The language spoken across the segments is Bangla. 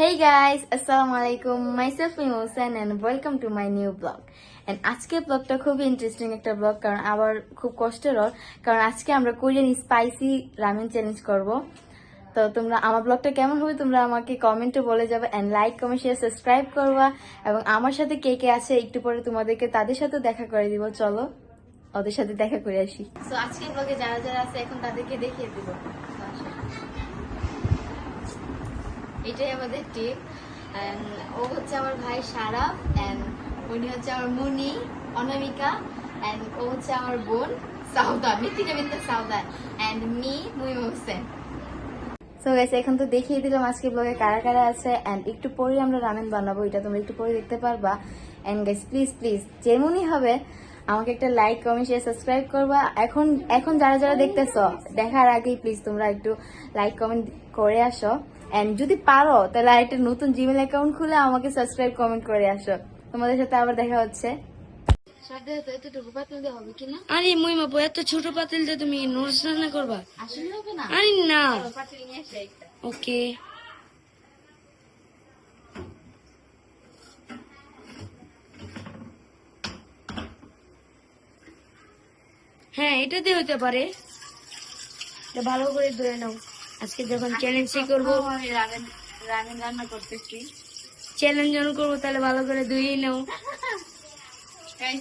Hey guys, আসসালামু আলাইকুম myself Hossain and welcome to my new blog and আজকে ব্লগটা খুবই ইন্টারেস্টিং একটা ব্লগ কারণ আবার খুব কষ্টেরও কারণ আজকে আমরা কোরিয়ান স্পাইসি রামেন চ্যালেঞ্জ করব। তো তোমরা আমার ব্লগটা কেমন হবে তোমরা আমাকে কমেন্টে বলে যাবে and like comment share subscribe করবা। এবং আমার সাথে কে কে আছে একটু পরে তোমাদেরকে তাদের সাথে দেখা করে দিব। চলো ওদের সাথে দেখা করে আসি। তো আজকে ব্লগে যারা যারা আছে এখন তাদেরকে দেখিয়ে দিব। এটাই আমাদের টিম ও হচ্ছে আমার ভাই সারা অ্যান্ড উনি হচ্ছে আমার মুনি, অনামিকা অ্যান্ড ও হচ্ছে আমার বোন, সাউদা মিথিকা মিথ্যা সাউদা অ্যান্ড মি মুই হোসেন। সো গাইস এখন তো দেখিয়ে দিলাম আজকে ব্লগে কারা কারা আছে অ্যান্ড একটু পরে আমরা রামেন বানাবো, এটা তোমরা একটু পরে দেখতে পারবা। অ্যান্ড গাইস প্লিজ প্লিজ যেমনই হবে, আমাকে একটা লাইক কমেন্ট শেয়ার সাবস্ক্রাইব করবা। এখন এখন যারা যারা দেখতেছ, দেখার আগেই প্লিজ তোমরা একটু লাইক কমেন্ট করে আসো। এন্ড যদি পারো তাহলে আরেকটা নতুন জিমেল অ্যাকাউন্ট খুলে আমাকে সাবস্ক্রাইব কমেন্ট করে আসো। তোমাদের সাথে আবার দেখা হচ্ছে। আরে এত ছোট পাতিল দিয়ে তুমি নোটস রান্না করবা? আরে না। ওকে। হ্যাঁ এটা দিয়ে হতে পারে। ভালো করে ধুয়ে নাও। আজকে যখন চ্যালেঞ্জ করব রামেন রান্না করতেছি। চ্যালেঞ্জ যখন করব তাহলে ভালো করে ধুয়ে নাও।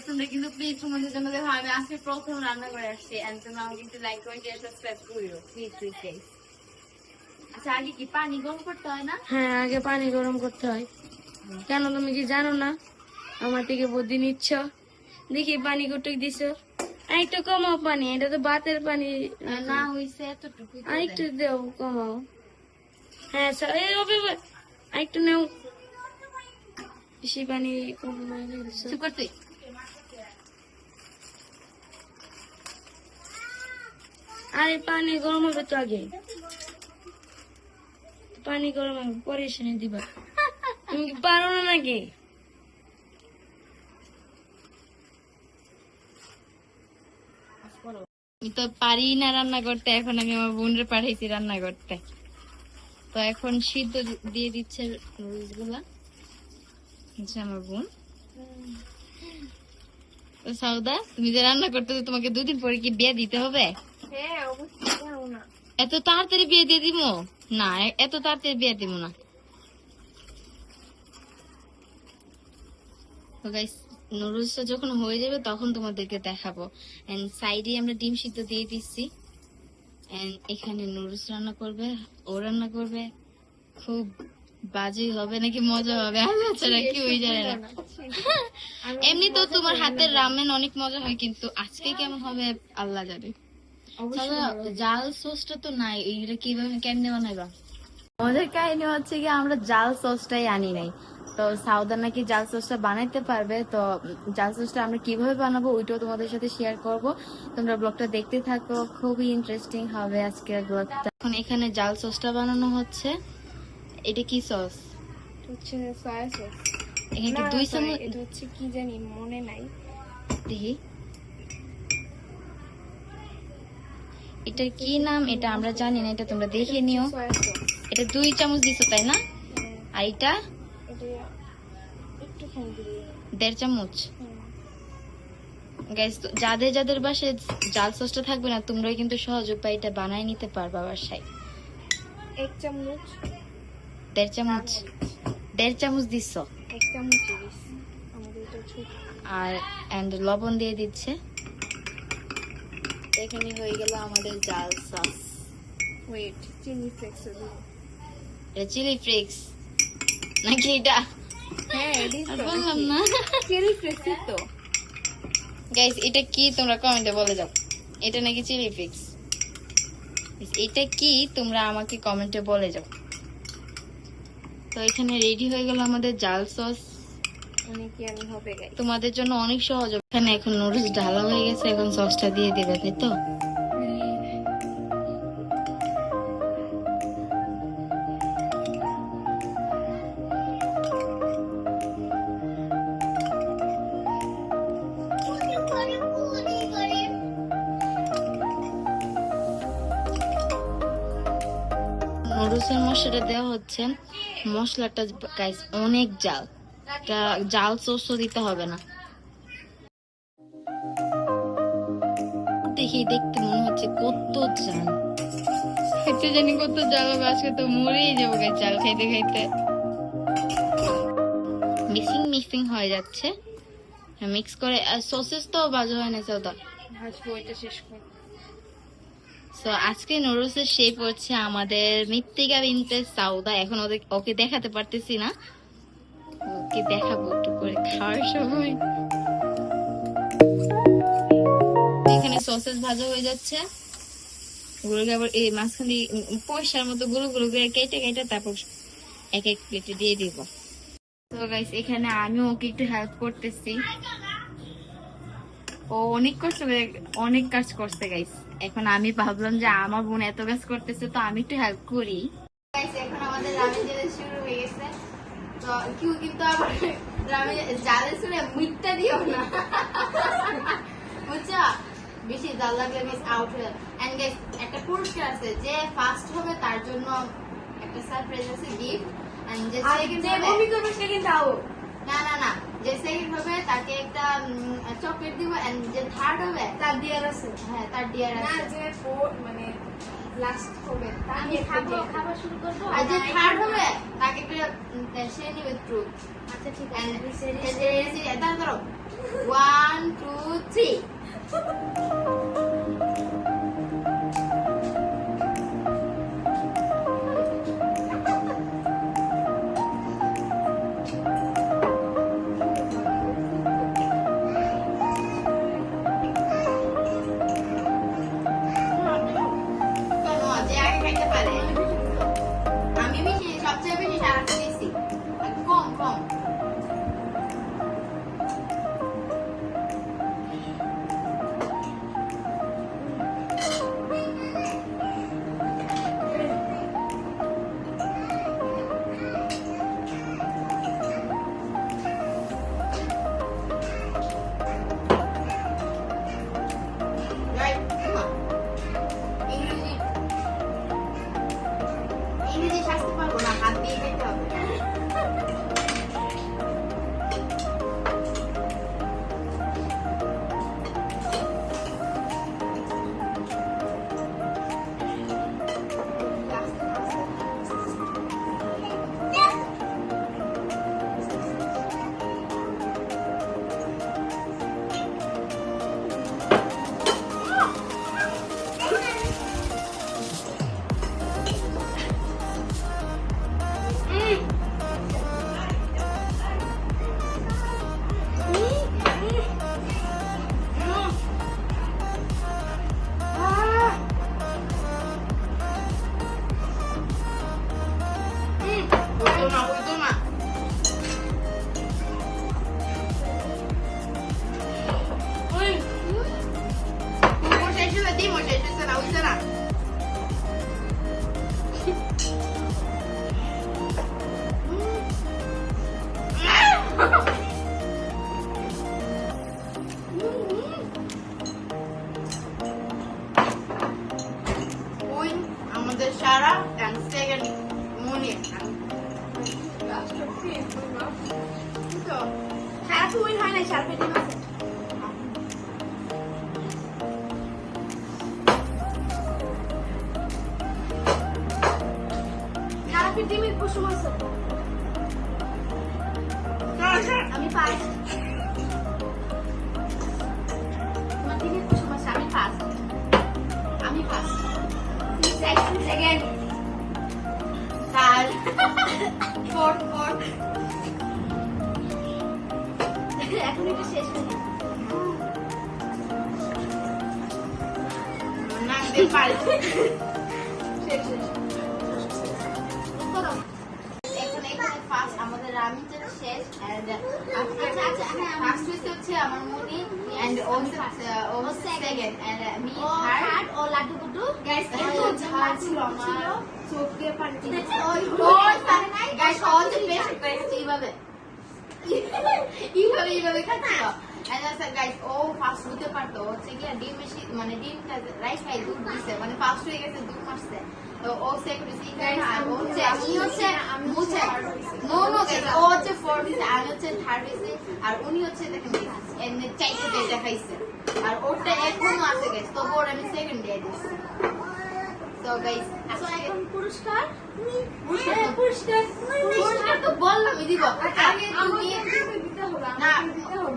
তোমরা কিন্তু প্লিজ তোমাদের জন্য আমি আজকে প্রথম রান্না করে আসছি এন্ড তোমরা আমাকে একটু লাইক কমেন্ট শেয়ার সাবস্ক্রাইব করিও প্লিজ প্লিজ গাইস আচ্ছা আগে কি পানি গরম করতে হয় না? হ্যাঁ আগে পানি গরম করতে হয়। কেন তুমি কি জানো না? আমার থেকে বুদ্ধি নিচ্ছ দেখি পানি কটুক দিছ? আরেকটু কমাও পানি এটা তো বাতের পানি। না হইছে এতটুকু আরেকটু দেও কমাও। হ্যাঁ এই। আরেকটু নেও। বেশি পানি কমাই আরে পানি গরম হবে তো আগে। পানি গরম হবে পরে এসে দিবা। তুমি পারো না নাকি আমি তো পারি না রান্না করতে এখন আমি আমার বোনরে পাঠাইছি রান্না করতে। তো এখন সিদ্ধ দিয়ে দিচ্ছে আমার বোন। তো সাউদা তুমি যে রান্না করতে তোমাকে দুদিন পরে কি বিয়ে দিতে হবে? এত তাড়াতাড়ি বিয়ে দিয়ে দিব? না এত তাড়াতাড়ি বিয়ে দিব না। তো গাইস নুডলসটা যখন হয়ে যাবে তখন তোমাদেরকে দেখাবো। এন্ড সাইডে আমরা ডিম সিদ্ধ দিয়ে দিচ্ছি। এন্ড এখানে নুডলস রান্না করবে ও রান্না করবে। খুব বাজে হবে নাকি মজা হবে? আল্লাহ ছাড়া কি ওই জানে না। এমনি তো তোমার হাতের রামেন অনেক মজা হয় কিন্তু আজকে কেমন হবে আল্লাহ জানে। জাল সসটা তো নাই এইটা কীভাবে কেমনে বানাইবা? আমাদের কাহিনী হচ্ছে কি আমরা জাল সসটাই আনি নাই। তো সাউদা নাকি জাল সসটা বানাইতে পারবে তো জাল সসটা আমরা কীভাবে বানাবো ওইটাও তোমাদের সাথে শেয়ার করব। তোমরা ব্লগটা দেখতে থাকো খুবই ইন্টারেস্টিং হবে আজকের ব্লগটা। এখন এখানে জাল সসটা বানানো হচ্ছে। এটা কি সস? হচ্ছে সয়া সস এখানে কি দুই চামচ এটা হচ্ছে কি জানি মনে নাই। দেখি। এটার কি নাম? এটা আমরা জানি না এটা তোমরা দেখে নিও। এটা দুই চামচ দিছো তাই না? আর এটা? দেড় চামচ। গাইস যাদের যাদের বাসায় জাল সসটা থাকবে না তোমরাই কিন্তু সহজ উপায় এটা বানায় নিতে পারবা বাসায়। এক চামচ। দেড় চামচ। দেড় চামচ দিচ্ছ এক চামচ আর এন্ড লবণ দিয়ে দিচ্ছে। এখানে হয়ে গেল আমাদের জাল সস। ওয়েট চিনি ফ্লেক্স এটা চিলি ফ্লেক্স নাকি এটা? হ্যাঁ গাইস এটা কি তোমরা কমেন্টে বলে যাও। এটা নাকি চিলি ফ্লেক্স? এটা কি তোমরা আমাকে কমেন্টে বলে যাও। তো এখানে রেডি হয়ে গেল আমাদের জাল সস হবে তোমাদের জন্য অনেক সহজ। এখানে এখন নুডলস ঢালা হয়ে গেছে এখন সসটা দিয়ে দেবে তাই তো? মশলাটা গাইস অনেক জাল। এটা জাল সোসও দিতে হবে না। দেখি দেখতে মনে হচ্ছে কত জাল। খেতে জানি কত জাল হবে আজকে তো মরেই যাব গাইস জাল খাইতে খাইতে। মিক্সিং মিক্সিং হয়ে যাচ্ছে। মিক্স করে সসেস তো বাজা হয় না সৌদা ভাজবো এটা শেষ কর সো আজকে নুডলসের শেপ হচ্ছে আমাদের মৃত্তিকা বিনতে সাউদা এখন ওদের ওকে দেখাতে পারতেছি না। ওকে দেখাবো একটু করে খাওয়ার সময়। এখানে সসেস ভাজা হয়ে যাচ্ছে। ওগুলোকে আবার এই মাঝখান পয়সার মতো গুলো গুলো করে কেটে কেটে তারপর এক এক প্লেটে দিয়ে দিব। তো গাইস এখানে আমি ওকে একটু হেল্প করতেছি। ও অনেক কষ্ট অনেক কাজ করছে গাইস এখন আমি ভাবলাম যে আমার বোন এত কাজ করতেছে তো আমি একটু হেল্প করি। এখন আমাদের জালে শুরু হয়ে গেছে। তো কেউ কিন্তু আবার রামেন জালে শুনে মিথ্যা দিও না। বুঝছ? বেশি জাল লাগলে গাইস আউট হয়ে এন্ড গাইস একটা পুরস্কার আছে যে ফার্স্ট হবে তার জন্য একটা সারপ্রাইজ আছে গিফট এন্ড যে সেকেন্ড হবে করবে সে কিন্তু না না না। যে সেকেন্ড হ্যাঁ, হবে তাকে একটা চকলেট দিব এন্ড যে থার্ড হবে তার ডিয়ার আছে। হ্যাঁ তার ডিয়ার আছে। না যে ফোর মানে লাস্ট হবে আমি খাব খাবার শুরু করব? আর যে থার্ড হবে তাকে একটা সে নিবে ট্রুথ আচ্ছা ঠিক আছে এন্ড সে এটা করো 1 2 3 মোমো শেষ হয়ে দিই মোমো শেষ হয়েছে না হইছে না ওই আমি পাই তোমার দিকে কুসুম আছে, আমি ফার্স্ট আমি first second third fourth fourth এখন এটা শেষ হয়ে না ফার্স্ট হইছে হচ্ছে আমার মনি এন্ড ও হচ্ছে ও সেকেন্ড এন্ড মি ও থার্ড হাট ও লাড্ডু গুড্ডু? গাইস এত ঝাল ছিল আমার। চোখ পানি ওই ওই পারে নাই। গাইস অল দ্য বেস্ট করে এইভাবে। এইভাবে এইভাবে খাচ্ছিল। এন্ড আচ্ছা গাইস ও ফার্স্ট হতে পারতো। হচ্ছে কি ডিম মানে ডিমটা রাইস খাই দুধ দিছে। মানে ফার্স্ট হয়ে গেছে দুধ মারছে। তো ও সেক্রেটারি আর ও হচ্ছে উনি হচ্ছে মুছে নো নো ও হচ্ছে ফোর্থ আমি হচ্ছে থার্ড হয়েছে আর উনি হচ্ছে দেখেন এমনি চাইতে চাইতে খাইছে আর ওরটা এখনও আছে গেছে তবু ওর আমি সেকেন্ড দিয়ে দিচ্ছি। তো গাইস এখন পুরস্কার পুরস্কার পুরস্কার তো বললামই দিব আগে তুমি না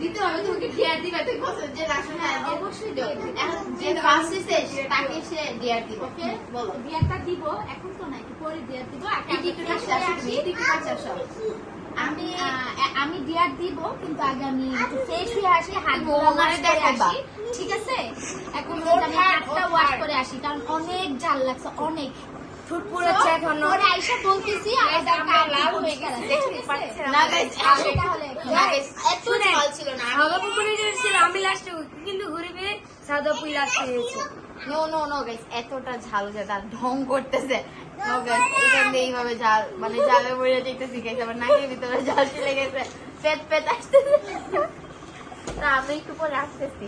দিতে হবে তোমাকে ডিয়ার দিবে তুই বলছো যে রাশন অবশ্যই দেবো। এখন যে ফার্স্ট এসে তাকে সে ডিয়ার দিব ওকে বলো বিয়ারটা দিব এখন তো না পরে বিয়ার দিব আগে আমি একটু একটু কাছে কাছে আসি। একটু কাছে আসো। আমি আমি বিয়ার দিব কিন্তু আগে আমি ফ্রেশ হয়ে আসি হাত দেখাবা। ঠিক আছে? এখন আমি হাত, হাতটা ওয়াশ করে আসি কারণ অনেক জাল লাগছে অনেক। ঠুট এখনও। ওরা আইসা বলতেছি আমাদের কাপ লাল হয়ে গেছে না গাইস আমি তাহলে গাইস এত ঝাল ছিল না। সাদা পুকুরে ছিল আমি লাস্টে কিন্তু ঘুরে সাদা পুই লাস্টে হয়েছে। নো নো নো গাইস এতটা ঝাল যে তার ঢং করতেছে। নো গাইস এখান এইভাবে ঝাল মানে ঝালে বইরে দেখতেছি গাইস আমার নাকের ভিতরে ঝাল চলে গেছে। পেট পেট আসতেছে। না আমরা একটু পরে আসতেছি।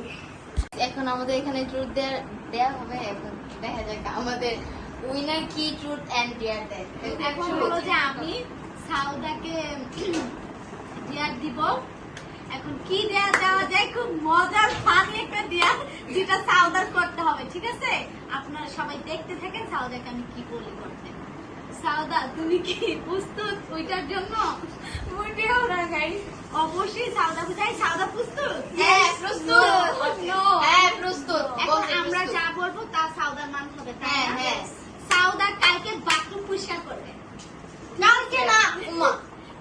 এখন আমাদের এখানে ট্রুথ দেওয়া দেওয়া হবে এখন দেখা যাক আমাদের উইনার কি ট্রুথ এন্ড ডিয়ার দেয়। এখন হলো যে আমি সাউদাকে ডিয়ার দিব। এখন কি দেয়া দেওয়া যায়? খুব মজার ফানি একটা দিয়া যেটা সাউদার করতে হবে ঠিক আছে? আপনারা সবাই দেখতে থাকেন সাউদাকে আমি কি বলি করতে। সাউদা তুমি কি প্রস্তুত ওইটার জন্য? মোটেও না গাই অবশ্যই সাউদা বুঝাই। সাউদা প্রস্তুত? হ্যাঁ, প্রস্তুত। No. হ্যাঁ প্রস্তুত এখন বলতে আমরা প্রস্তুত। যা বলব তা সাউদার মান হবে তাই হ্যাঁ, না? হ্যাঁ। সাউদা কালকে বাথরুম পরিষ্কার করবে কালকে না উমা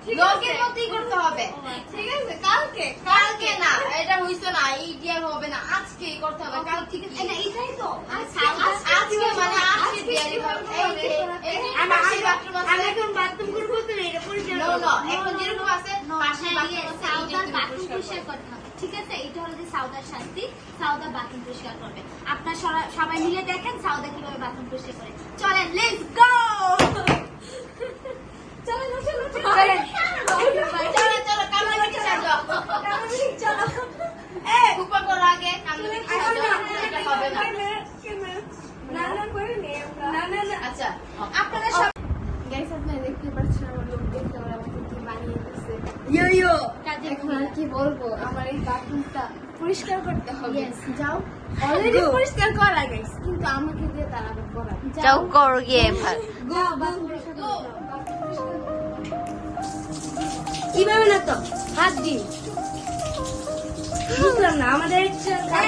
ঠিক লোকের করতে হবে? ঠিক আছে কালকে কালকে না এটা হইছে না এই ডিয়ার হবে না আজকেই করতে হবে কাল ঠিক আছে। এটা এটাই তো আজকে মানে আজকে ডিয়ারই হবে এই যে এই যে আমি পাশের বাথরুম আছে। আমি এখন বাথরুম করব তো এটা পরিষ্কার নো এখন যেরকম আছে পাশের বাথরুম আছে এই যে সাউদার বাথরুম পরিষ্কার পরিষ্কার করতে হবে। ঠিক আছে এটা হলো যে সাউদার শাস্তি সাউদা বাথরুম পরিষ্কার করবে। আপনার সবাই মিলে দেখেন সাউদা কীভাবে বাথরুম পরিষ্কার করে। চলেন লেটস গো চলেন চলেন চলেন। চলো চলো কামড়ে বেটি সাজো চলো কুপা করো আগে কামড়ে বেটি সাজো এটা হবে না। না না করিনি না না না আচ্ছা আপনারা সব গাইস আপনারা দেখতে পাচ্ছেন আমার লোক দেখতে ওরা আমাকে কি বানিয়ে দিচ্ছে ইয়ো ইয়ো। কাজে এখন আর কি বলব? আমার এই বাথরুমটা পরিষ্কার করতে হবে। যাও। অলরেডি পরিষ্কার করা কিন্তু আমাকে দিয়ে তার করা। যাও। করো গিয়ে গো গো কীভাবে না তো? হাত দিন। বুঝলাম না আমাদের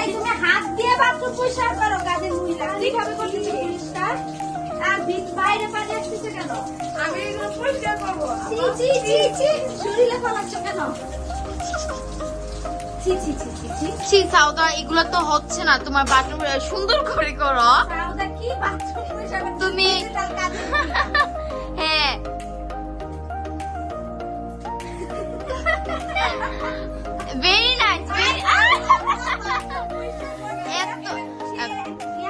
তুমি হাত দিয়ে বাথরুম পরিষ্কার করো কাজের মহিলা। কীভাবে করতেছো পরিষ্কার? আর ভিত- বাইরে পানি আসতেছে কেন? আমি এগুলো পরিষ্কার করব। ছি ছি ছি ছি শরীরে ফলাচ্ছ কেন? ছি ছি ছি ছি ছি। ছি সাউদা এগুলো তো হচ্ছে না তোমার বাথরুম সুন্দর করে করো। সাউদা কি বাথরুম পরিষ্কার করতে তুমি-। হ্যাঁ। ভেরি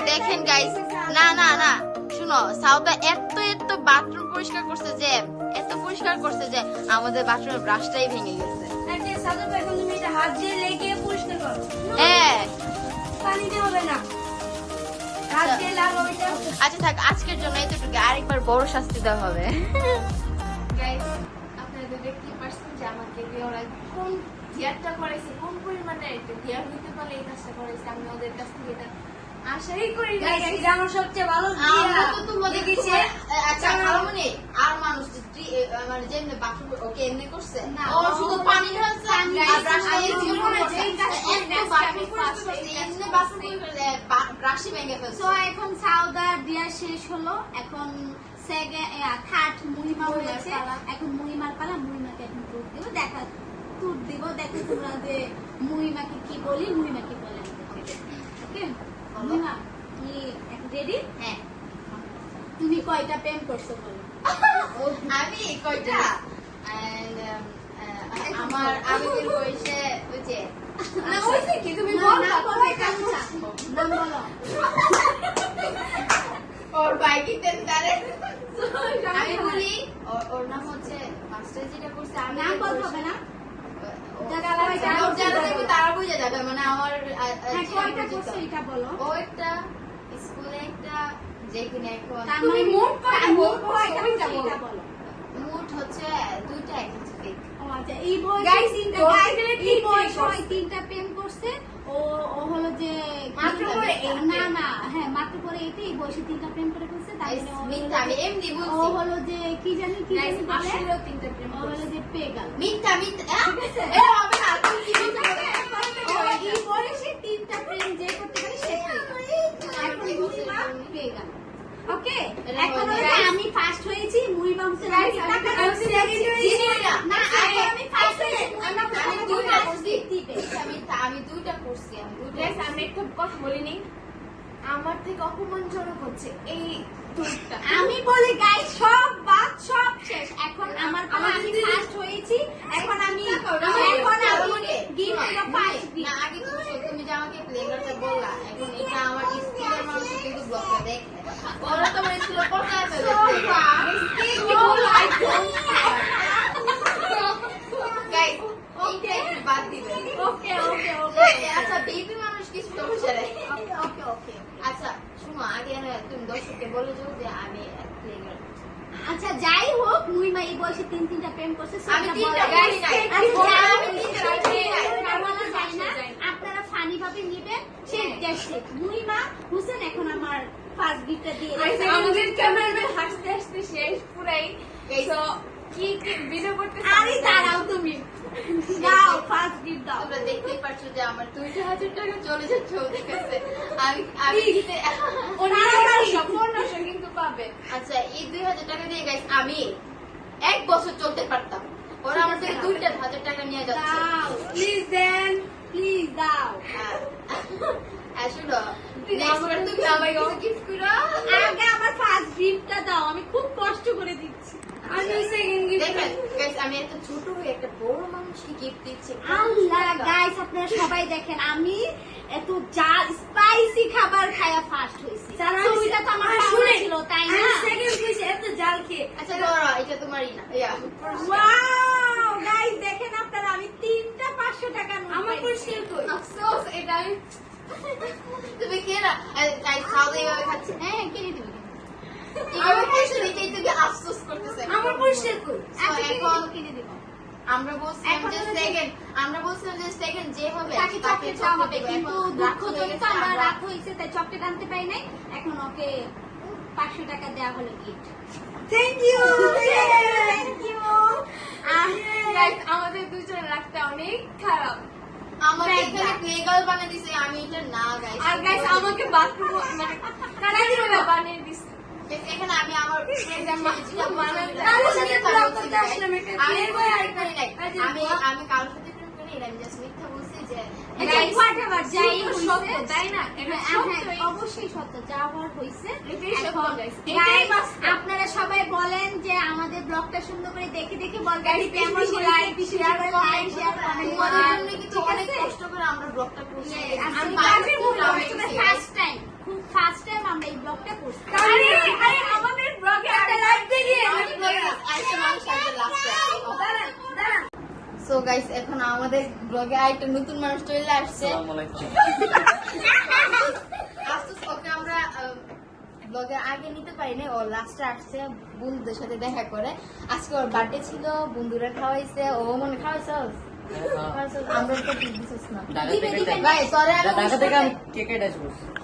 দেখেন গাইস না না না শুনো সাউদা এত এত বাথরুম পরিষ্কার করছে যে এত পরিষ্কার করছে যে আমাদের বাথরুমের ব্রাশটাই ভেঙে গেছে। আচ্ছা সাদা এখন তুমি এটা হাত দিয়ে লেগে পরিষ্কার করো। হ্যাঁ। পানিতে হবে না। আচ্ছা থাক আজকের জন্য এতটুকু। আরেকবার বড় শাস্তি দেওয়া হবে। গাইস আপনারা তো দেখতেই পারছেন যে আমাকে ওরা কোন পরিমাণে হইতে এই কাজটা করাইছে আমি ওদের কাছ থেকে এটা আশাই করি এটা আমার সবচেয়ে ভালো আমরা তো তোমাদের কিছু আচ্ছা খালামণি আর মানুষ যে ত্রি- এ, মানে যেমনি বাথরুম ওকে এমনি করছে? না, ও ও- শুধু পানি ঢালছে পানি আর ঢালছে, ব্রাশ আমি জীবনে জীবনে যেই কাজ করি, একটা next বাথরুম আমি পরিষ্কার first করছে এমনি কাজটা বাথরুম করছি। পরিষ্কার করে, বা- ব্রাশই ভেঙে ফেলছে। তো এখন সাউদা দিয়া শেষ হলো এখন থার্ড মুহিমা হয়েছে। এখন মুহিমার পালা মুহিমাকে এখন টুর টুর দিব দেখো তোমরা যে মুহিমাকে কি বলি মুহিমা কি বলে ওকে? মুহিমা তুমি রেডি হ্যাঁ। তুমি কয়টা প্রেম করছ বলো? আমি কয়টা? Um, uh, আমার আমি বের বয়সে ওই যে না হইছে কি তুমি বল নাম বলো, আচ্ছা, বলো। ওর তারে আমি বলি ওর নাম হচ্ছে মাস্টার যেটা করছে আমি নাম বলতে হবে না। তারা বুঝে যাবে মানে আমার ও একটা স্কুলে একটা যেখানে এখন মোট হচ্ছে দুইটা একটা আচ্ছা, এই এই। তিনটা প্রেম করছে ও ও হলো যে মাত্র পরে eight না না হ্যাঁ মাত্র পরে এইটে এই বয়সে তিনটা প্রেম করে ফেলছে তার ও আমি হলো যে- এমনি ও বলছি। হলো যে কি জানি কি জানি বলে। তিনটা প্রেম ও হলো যে পেগাল মিথ্যা, মিথ্যা। এটা হবে না, তুমি কি মিথ্যা বলে? এই বয়সে তিনটা প্রেম যে করতে পারে সে এখন পেয়ে গেল। ওকে এখন। আমি ফার্স্ট হয়েছি মুড়ি হচ্ছে Guys, টাকা আমি হচ্ছে second হয়েছি। জি, না, না এখন আমি ফার্স্ট হয়েছি আমি আমি দুইটা করছি। দিবে মিথ্যা, মিথ্যা, আমি দুইটা করছি, আমি দুইটা আমি একটা কথা বলিনি। আমার থেকে অপমানজনক হচ্ছে এই টুরটা আমি বলি গাই সব বাদ সব শেষ। এখন আমার আমি ফার্স্ট হয়েছি এখন আমি এখন আমি। গিফট শোনো, ফার্স্ট না, আগে তুমি তুমি যে আমাকে প্লেগ্রাউন্ডে বললা, এখন এটা আমার স্কুলের মানুষ কিন্তু ব্লগটা দেখে। ওরা তোমার স্কুলে পড়তে আসে এইটা একটু বাদ দিবেন। ওকে ওকে ওকে আচ্ছা, baby মানুষ কিছু সমস্যা নেই। ওকে ওকে আচ্ছা, শোনো, আগে তুমি দর্শককে বলে যাও যে আমি আচ্ছা যাই হোক মুইমা এই বয়সে তিন তিনটা প্রেম করছে আমি তিনটা বলা নাই। যায়। আচ্ছা, আমি তিনটা নাই। আপনারা ফানি ভাবে নিবেন সে দেখছে মুইমা হুসেন এখন আমার ফার্স্ট গিফটটা দিয়ে দিয়েছে। আমাদের ক্যামেরাম্যান হাসতে হাসতে শেষ পুরাই তো কি কি ভিডিও করতে আরে দাঁড়াও তুমি। দাও ফার্স্ট গিফট দাও। তোমরা দেখতেই পারছ যে আমার দুইটা হাজার টাকা চলে যাচ্ছে ওদের কাছে। আমি দিতে- কিন্তু পাবে। আচ্ছা এই দুই হাজার টাকা দিয়ে গাইস আমি এক বছর চলতে পারতাম। ওরা আমার থেকে দুইটা হাজার টাকা নিয়ে যাচ্ছে। দাও। প্লিজ দেন প্লিজ দাও। হ্যাঁ। বার তুমি আমাকে কিছু করো। আগে আমার ফার্স্ট গিফটটা দাও। আমি খুব কষ্ট করে দিচ্ছি। আমি সেকেন্ড গিফট দেখেন guys, আমি একটা ছোট হয়ে একটা বড় মানুষকে গিফট দিচ্ছি। আল্লাহ গাইস আপনারা সবাই দেখেন আমি এত যা স্পাইসি খাবার খায়া ফার্স্ট হইছি যারা তো আমার আর ছিল তাই না? সেকেন্ড হয়েছে এত জাল খেয়ে। আচ্ছা ধরো এটা তোমারই না ওয়াও গাইস দেখেন আপনারা আমি তিনটা 500 টাকা নোট আমার পাইছি। পুরস্কার কই? আফসোস এটা তুমি কে না গাইস খাওয়া দাওয়া খাচ্ছে। হ্যাঁ কিনে দিবি এইভাবে খাচ্ছে দেখেই তুমি আফসোস করতেছে আমার পুরস্কার কই আচ্ছা কিনে এখন কিনে দিব। আমরা বলছিলাম যে সেকেন্ড আমরা বলছিলাম যে সেকেন্ড যে হবে তাকে চকলেট দেওয়া হবে কিন্তু আমরা আমরা- রাত হয়েছে তাই চকলেট আনতে পারি নাই। এখন ওকে পাঁচশো টাকা দেওয়া হলো gift thank you thank you আমাদের দুজন রাখতে অনেক খারাপ। আমাকে এখানে বানিয়ে দিছে আমি এটা না গাইস আর গাইস আমাকে বাথরুম মানে কারা দিবে বানিয়ে দিছে। এখানে আমি আমার। আমি আমি কারোর সাথে প্রেম করি আমি জাস্ট মিথ্যা বলছি যে। আপনারা সবাই বলেন যে আমাদের ব্লগটা সুন্দর করে দেখে দেখে আমরা ব্লগটা করছি। ফার্স্ট টাইম খুব ফার্স্ট টাইম আমরা এই ব্লগটা করছি। আমাদের ব্লগে সো গাইস এখন আমাদের ব্লগে আরেকটা নতুন মানুষ চলে আসছে। আফসোস ওকে আমরা ব্লগে আগে নিতে পারিনি। ও লাস্টে আসছে বন্ধুদের সাথে দেখা করে। আজকে ওর বার্থডে ছিল বন্ধুরা খাওয়াইছে ও মনে খাওয়াইছে আমরা তো দিছিস না। দিবে, দিবে। ভাই সরে আমি ঢাকা থেকে আমি করতে- কে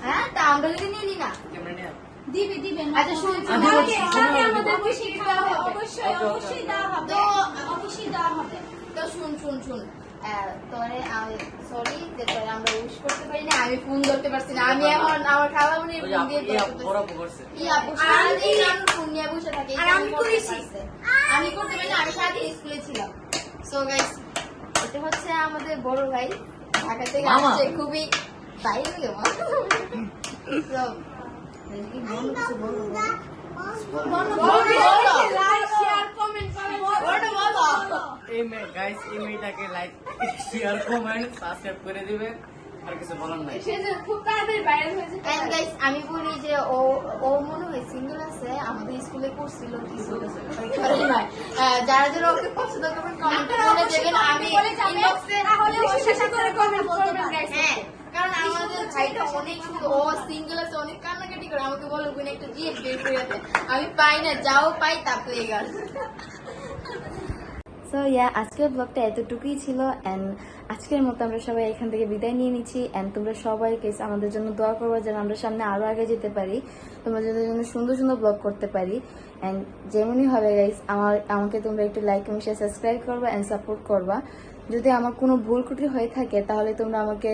হ্যাঁ তা আমরা যদি নিয়ে নি না। ক্যামেরা নিয়ে দিবে দিবে আচ্ছা, শুন, শুন, আমি বলছি, আমাকে- শুনুন, আমাকে আমি আমাদের অবশ্যই দেওয়া হবে। অবশ্যই Okay, okay, অবশ্যই দেওয়া হবে। তো- অবশ্যই দেওয়া হবে। তো শুন শুন শুন। আহ, তোরে সরি যে তোরে আমরা উইশ করতে পারি না আমি ফোন ধরতে পারছি না। আমি এখন আমার ওই যে ফোন দিয়ে নিয়ে বসে থাকে আর আমি করতে আমি করতে পারি না আমি সারাদিন স্কুলে ছিলাম। সো গাইস এটা হচ্ছে আমাদের বড় ভাই ঢাকা থেকে। আসছে খুবই তাই বলো। এই মেয়ে গাইস এই মেয়েটাকে লাইক শেয়ার কমেন্ট সাবস্ক্রাইব করে দিবে আর কিছু বলার নাই। খুব তাড়াতাড়ি ভাইরাল হয়েছে And guys, আমি বলি যে ও ও মনে হয় সিঙ্গেল আছে আমাদের স্কুলে করছিল কিছু যারা যারা ওকে পছন্দ করবেন কমেন্ট করে দেবেন আমি ইনবক্সে তাহলে ওর সাথে করে কথা করবেন, পারবেন। হ্যাঁ কারণ কারণ আমাদের ভাইটা অনেক সুন্দর ও সিঙ্গেল আছে অনেক কান্নাকাটি করে আমাকে বলো একটা জিএফ বের করে আমি পাই না যাও পাই তা পেয়ে গেল। সো ইয়া আজকের ব্লগটা এতটুকুই ছিল অ্যান্ড আজকের মতো আমরা সবাই এখান থেকে বিদায় নিয়ে নিচ্ছি অ্যান্ড তোমরা সবাই কেস আমাদের জন্য দোয়া করব যেন আমরা সামনে আরও আগে যেতে পারি তোমাদের জন্য সুন্দর সুন্দর ব্লগ করতে পারি অ্যান্ড যেমনই হবে গাইস আমার, আমাকে তোমরা একটু লাইক এবং শেয়ার সাবস্ক্রাইব করবা অ্যান্ড সাপোর্ট করবা। যদি আমার কোনো ভুল ত্রুটি হয়ে থাকে, তাহলে তোমরা আমাকে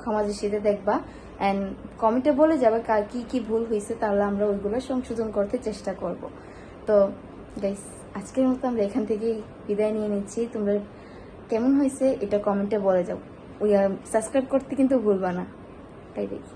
ক্ষমা দৃষ্টিতে দেখবা অ্যান্ড কমেন্টে বলে যাবে কার কী কী ভুল হয়েছে, তাহলে আমরা ওইগুলো সংশোধন করতে চেষ্টা করব। তো গাইস আজকের মতো আমরা এখান থেকেই বিদায় নিয়ে নিচ্ছি, তোমরা কেমন হয়েছে এটা কমেন্টে বলে যাও। সাবস্ক্রাইব করতে কিন্তু ভুলবা না। তাই দেখি